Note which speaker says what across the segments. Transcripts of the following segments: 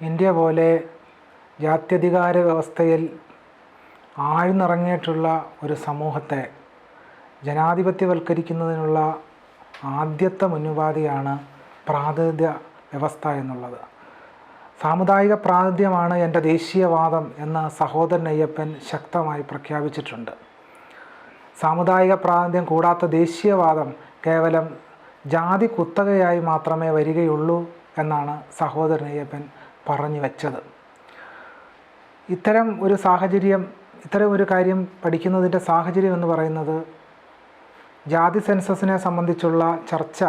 Speaker 1: India പോലെ ജാത്യധികാര വ്യവസ്ഥയിൽ ആഴ്ന്നിറങ്ങിയിട്ടുള്ള ഒരു സമൂഹത്തെ ജനാധിപത്യവൽക്കരിക്കുന്നതിനുള്ള ആദ്യത്തെ മുന്നുപാധിയാണ് പ്രാതിനിധ്യ വ്യവസ്ഥ എന്നുള്ളത്. സാമുദായിക പ്രാതിനിധ്യമാണ് എന്റെ ദേശീയവാദം എന്ന് സഹോദരൻ അയ്യപ്പൻ ശക്തമായി പ്രഖ്യാപിച്ചിട്ടുണ്ട്. സാമുദായിക പ്രാതിനിധ്യം കൂടാത്ത ദേശീയവാദം കേവലം ജാതി കുത്തകയായി മാത്രമേ വരികയുള്ളൂ എന്നാണ് സഹോദരൻ അയ്യപ്പൻ പറഞ്ഞു വെച്ചത്. ഇത്തരം ഒരു സാഹചര്യം ഇത്തരം ഒരു കാര്യം പഠിക്കുന്നതിന്റെ സാഹചര്യം എന്ന് പറയുന്നത് ജാതി സെൻസസിനെ സംബന്ധിച്ചുള്ള ചർച്ച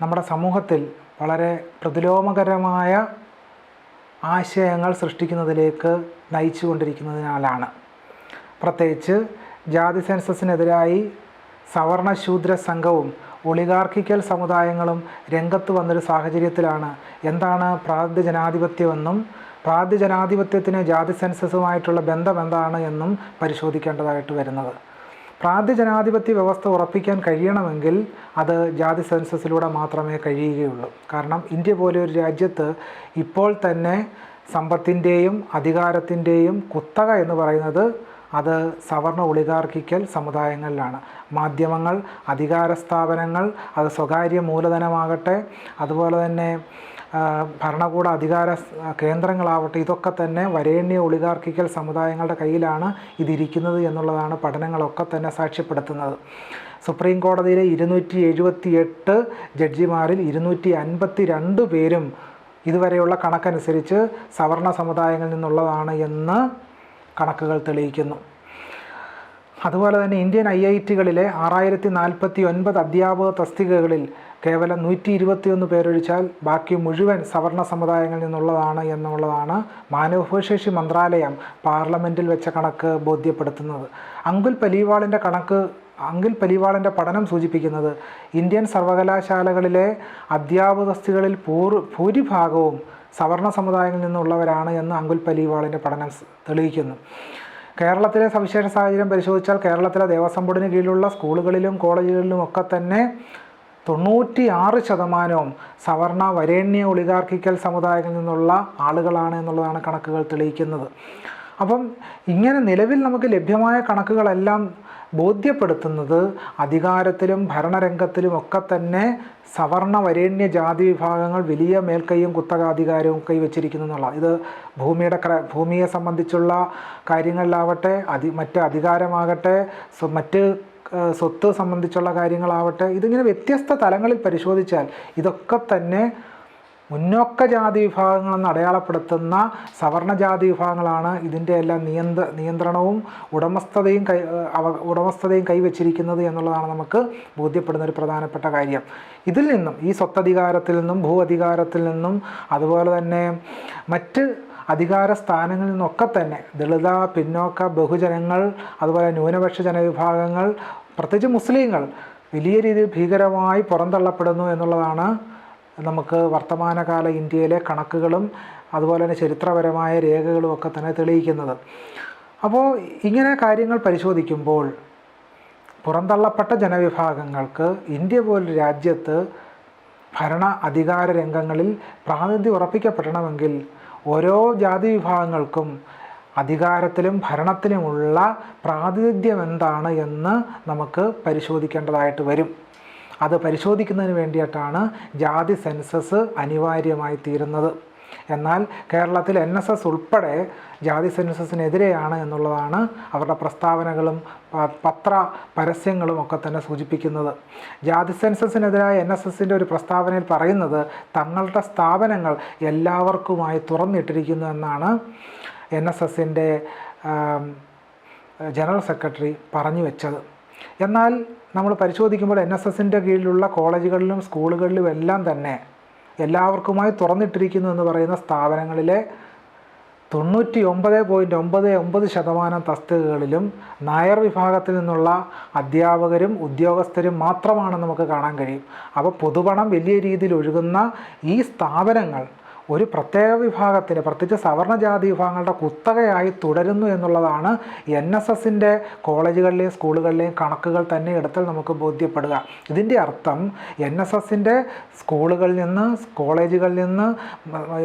Speaker 1: നമ്മുടെ സമൂഹത്തിൽ വളരെ പ്രതിലോമകരമായ ആശയങ്ങൾ സൃഷ്ടിക്കുന്നതിലേക്ക് നയിച്ചുകൊണ്ടിരിക്കുന്നതിനാലാണ് പ്രത്യേകിച്ച് ജാതി സെൻസസിനെതിരായി സവർണശൂദ്ര സംഘവും ഒളിഗാർക്കിക്കൽ സമുദായങ്ങളും രംഗത്ത് വന്നൊരു സാഹചര്യത്തിലാണ്. എന്താണ് പ്രാദ്യ ജനാധിപത്യമെന്നും പ്രാദ്യ ജനാധിപത്യത്തിന് ജാതി സെൻസസുമായിട്ടുള്ള ബന്ധം എന്താണ് എന്നും പരിശോധിക്കേണ്ടതായിട്ട് വരുന്നത്. പ്രാദ്യ ജനാധിപത്യ വ്യവസ്ഥ ഉറപ്പിക്കാൻ കഴിയണമെങ്കിൽ അത് ജാതി സെൻസസിലൂടെ മാത്രമേ കഴിയുകയുള്ളൂ. കാരണം ഇന്ത്യ പോലെ ഒരു രാജ്യത്ത് ഇപ്പോൾ തന്നെ സമ്പത്തിന്റെയും അധികാരത്തിന്റെയും കുത്തക എന്ന് പറയുന്നത് അത് സവർണ ഒളിഗാർക്കിക്കൽ സമുദായങ്ങളിലാണ്. മാധ്യമങ്ങൾ അധികാര സ്ഥാപനങ്ങൾ അത് സ്വകാര്യ മൂലധനമാകട്ടെ അതുപോലെ തന്നെ ഭരണകൂട അധികാര കേന്ദ്രങ്ങളാവട്ടെ ഇതൊക്കെ തന്നെ വരേണ്യ ഒളിഗാർക്കിക്കൽ സമുദായങ്ങളുടെ കയ്യിലാണ് ഇതിരിക്കുന്നത് എന്നുള്ളതാണ് പഠനങ്ങളൊക്കെ തന്നെ സാക്ഷ്യപ്പെടുത്തുന്നത്. സുപ്രീം കോടതിയിലെ ഇരുന്നൂറ്റി എഴുപത്തി എട്ട് ജഡ്ജിമാരിൽ ഇരുന്നൂറ്റി അൻപത്തി രണ്ട് പേരും ഇതുവരെയുള്ള കണക്കനുസരിച്ച് സവർണ സമുദായങ്ങളിൽ നിന്നുള്ളതാണ് എന്ന് കണക്കുകൾ തെളിയിക്കുന്നു. അതുപോലെ തന്നെ ഇന്ത്യൻ ഐ ഐ ടികളിലെ ആറായിരത്തി നാൽപ്പത്തി ഒൻപത് അധ്യാപക തസ്തികകളിൽ കേവലം നൂറ്റി ഇരുപത്തിയൊന്ന് പേരൊഴിച്ചാൽ ബാക്കി മുഴുവൻ സവർണ സമുദായങ്ങളിൽ നിന്നുള്ളതാണ് എന്നുള്ളതാണ് മാനവവിഭവശേഷി മന്ത്രാലയം പാർലമെന്റിൽ വെച്ച കണക്ക് ബോധ്യപ്പെടുത്തുന്നത്. അങ്കുൽ പലീവാളിന്റെ കണക്ക് അങ്കിൽ പലിവാളിന്റെ പഠനം സൂചിപ്പിക്കുന്നത് ഇന്ത്യൻ സർവകലാശാലകളിലെ അധ്യാപക തസ്തികളിൽ പൂർ ഭൂരിഭാഗവും സവർണ സമുദായങ്ങളിൽ നിന്നുള്ളവരാണ് എന്ന് അങ്കുൽ പലിവാളിന്റെ പഠനം തെളിയിക്കുന്നു. കേരളത്തിലെ സവിശേഷ സാഹചര്യം പരിശോധിച്ചാൽ കേരളത്തിലെ ദേവസ്വം ബോർഡിന് കീഴിലുള്ള സ്കൂളുകളിലും കോളേജുകളിലും ഒക്കെ തന്നെ തൊണ്ണൂറ്റി ആറ് ശതമാനവും സവർണ വരേണ്യ ഒളിഗാർക്കിക്കൽ സമുദായങ്ങളിൽ നിന്നുള്ള ആളുകളാണ് എന്നുള്ളതാണ് കണക്കുകൾ തെളിയിക്കുന്നത്. അപ്പം ഇങ്ങനെ നിലവിൽ നമുക്ക് ലഭ്യമായ കണക്കുകളെല്ലാം ബോധ്യപ്പെടുത്തുന്നത് അധികാരത്തിലും ഭരണരംഗത്തിലും ഒക്കെ തന്നെ സവർണ വരേണ്യ ജാതി വിഭാഗങ്ങൾ വലിയ മേൽക്കൈയും കുത്തകാധികാരവും കൈവച്ചിരിക്കുന്നു എന്നുള്ള ഇത് ഭൂമിയുടെ ഭൂമിയെ സംബന്ധിച്ചുള്ള കാര്യങ്ങളിലാവട്ടെ അതി മറ്റ് അധികാരമാകട്ടെ മറ്റ് സ്വത്ത് സംബന്ധിച്ചുള്ള കാര്യങ്ങളാവട്ടെ ഇതിങ്ങനെ വ്യത്യസ്ത തലങ്ങളിൽ പരിശോധിച്ചാൽ ഇതൊക്കെ തന്നെ മുന്നോക്ക ജാതി വിഭാഗങ്ങളെന്ന് അടയാളപ്പെടുത്തുന്ന സവർണ ജാതി വിഭാഗങ്ങളാണ് ഇതിന്റെ എല്ലാം നിയന്ത്ര നിയന്ത്രണവും ഉടമസ്ഥതയും കൈ ഉടമസ്ഥതയും കൈവച്ചിരിക്കുന്നത് എന്നുള്ളതാണ് നമുക്ക് ബോധ്യപ്പെടുന്ന ഒരു പ്രധാനപ്പെട്ട കാര്യം. ഇതിൽ നിന്നും ഈ സ്വത്തധികാരത്തിൽ നിന്നും ഭൂ അധികാരത്തിൽ നിന്നും അതുപോലെ തന്നെ മറ്റ് അധികാര സ്ഥാനങ്ങളിൽ നിന്നൊക്കെ തന്നെ ദളിത പിന്നോക്ക ബഹുജനങ്ങൾ അതുപോലെ ന്യൂനപക്ഷ ജനവിഭാഗങ്ങൾ പ്രത്യേകിച്ച് മുസ്ലിങ്ങൾ വലിയ രീതിയിൽ ഭീകരമായി പുറന്തള്ളപ്പെടുന്നു എന്നുള്ളതാണ് നമുക്ക് വർത്തമാനകാല ഇന്ത്യയിലെ കണക്കുകളും അതുപോലെ തന്നെ ചരിത്രപരമായ രേഖകളും ഒക്കെ തന്നെ തെളിയിക്കുന്നത്. അപ്പോൾ ഇങ്ങനെ കാര്യങ്ങൾ പരിശോധിക്കുമ്പോൾ പുറന്തള്ളപ്പെട്ട ജനവിഭാഗങ്ങൾക്ക് ഇന്ത്യ പോലൊരു രാജ്യത്ത് ഭരണ അധികാര രംഗങ്ങളിൽ പ്രാതിനിധ്യം ഉറപ്പിക്കപ്പെടണമെങ്കിൽ ഓരോ ജാതി വിഭാഗങ്ങൾക്കും അധികാരത്തിലും ഭരണത്തിലുമുള്ള പ്രാതിനിധ്യം എന്താണ് എന്ന് നമുക്ക് പരിശോധിക്കേണ്ടതായിട്ട് വരും. അത് പരിശോധിക്കുന്നതിന് വേണ്ടിയിട്ടാണ് ജാതി സെൻസസ് അനിവാര്യമായി തീരുന്നത്. എന്നാൽ കേരളത്തിൽ എൻ എസ് എസ് ഉൾപ്പെടെ ജാതി സെൻസസിനെതിരെയാണ് എന്നുള്ളതാണ് അവരുടെ പ്രസ്താവനകളും പത്ര പരസ്യങ്ങളും ഒക്കെ തന്നെ സൂചിപ്പിക്കുന്നത്. ജാതി സെൻസസിനെതിരായ എൻ എസ് എസിന്റെ ഒരു പ്രസ്താവനയിൽ പറയുന്നത് തങ്ങളുടെ സ്ഥാപനങ്ങൾ എല്ലാവർക്കുമായി തുറന്നിട്ടിരിക്കുന്നു എന്നാണ് എൻ എസ് എസിന്റെ ജനറൽ സെക്രട്ടറി പറഞ്ഞു വെച്ചത്. എന്നാൽ നമ്മൾ പരിശോധിക്കുമ്പോൾ എൻ എസ് എസിന്റെ കീഴിലുള്ള കോളേജുകളിലും സ്കൂളുകളിലും എല്ലാം തന്നെ എല്ലാവർക്കുമായി തുറന്നിട്ടിരിക്കുന്നു എന്ന് പറയുന്ന സ്ഥാപനങ്ങളിലെ തൊണ്ണൂറ്റി ഒമ്പത് പോയിന്റ് ഒമ്പത് ഒമ്പത് ശതമാനം തസ്തികകളിലും നായർ വിഭാഗത്തിൽ നിന്നുള്ള അധ്യാപകരും ഉദ്യോഗസ്ഥരും മാത്രമാണ് നമുക്ക് കാണാൻ കഴിയും. അപ്പോൾ പൊതുപണം വലിയ രീതിയിൽ ഒഴുകുന്ന ഈ സ്ഥാപനങ്ങൾ ഒരു പ്രത്യേക വിഭാഗത്തിന് പ്രത്യേകിച്ച് സവർണജാതി വിഭാഗങ്ങളുടെ കുത്തകയായി തുടരുന്നു എന്നുള്ളതാണ് എൻ എസ് എസിന്റെ കോളേജുകളിലെയും സ്കൂളുകളിലെയും കണക്കുകൾ തന്നെ എടുത്താൽ നമുക്ക് ബോധ്യപ്പെടുക. ഇതിന്റെ അർത്ഥം എൻ എസ് എസിന്റെ സ്കൂളുകളിൽ നിന്ന് കോളേജുകളിൽ നിന്ന്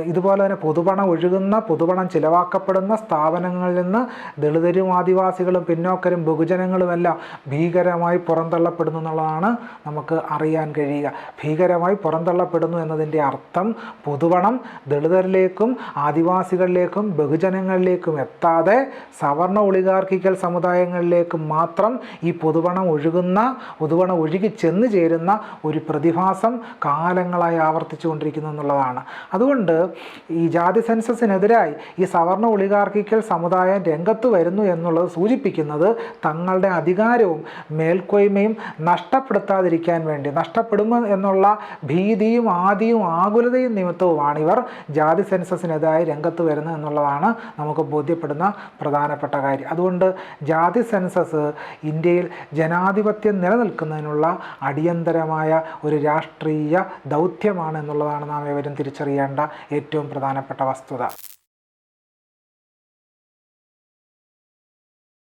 Speaker 1: ഇതുപോലെ തന്നെ പൊതുപണം ഒഴുകുന്ന പൊതുപണം ചിലവാക്കപ്പെടുന്ന സ്ഥാപനങ്ങളിൽ നിന്ന് ദളിതരും ആദിവാസികളും പിന്നോക്കരും ബഹുജനങ്ങളുമെല്ലാം ഭീകരമായി പുറന്തള്ളപ്പെടുന്നു എന്നുള്ളതാണ് നമുക്ക് അറിയാൻ കഴിയുക. ഭീകരമായി പുറന്തള്ളപ്പെടുന്നു എന്നതിന്റെ അർത്ഥം പൊതുപണം ദളിതരിലേക്കും ആദിവാസികളിലേക്കും ബഹുജനങ്ങളിലേക്കും എത്താതെ സവർണ ഒളിഗാർക്കിക്കൽ സമുദായങ്ങളിലേക്ക് മാത്രം ഈ പൊതുവണം ഒഴുകുന്ന പൊതുവണം ഒഴുകി ചെന്ന് ചേരുന്ന ഒരു പ്രതിഭാസം കാലങ്ങളായി ആവർത്തിച്ചു കൊണ്ടിരിക്കുന്നു എന്നുള്ളതാണ്. അതുകൊണ്ട് ഈ ജാതി സെൻസസിനെതിരായി ഈ സവർണ ഒളിഗാർക്കിക്കൽ സമുദായം രംഗത്ത് വരുന്നു എന്നുള്ളത് സൂചിപ്പിക്കുന്നത് തങ്ങളുടെ അധികാരവും മേൽക്കോയ്മയും നഷ്ടപ്പെടുത്താതിരിക്കാൻ വേണ്ടി നഷ്ടപ്പെടുമ്പോൾ എന്നുള്ള ഭീതിയും ആദിയും ആകുലതയും നിമിത്തവുമാണ് ഇവർ ജാതി സെൻസസിനെതിരായി രംഗത്ത് വരുന്നു എന്നുള്ളതാണ് നമുക്ക് ബോധ്യപ്പെടുന്ന പ്രധാനപ്പെട്ട കാര്യം. അതുകൊണ്ട് ജാതി സെൻസസ് ഇന്ത്യയിൽ ജനാധിപത്യം നിലനിൽക്കുന്നതിനുള്ള അടിയന്തരമായ ഒരു രാഷ്ട്രീയ ദൗത്യമാണ് എന്നുള്ളതാണ് നാം ഏവരും തിരിച്ചറിയേണ്ട ഏറ്റവും പ്രധാനപ്പെട്ട വസ്തുത.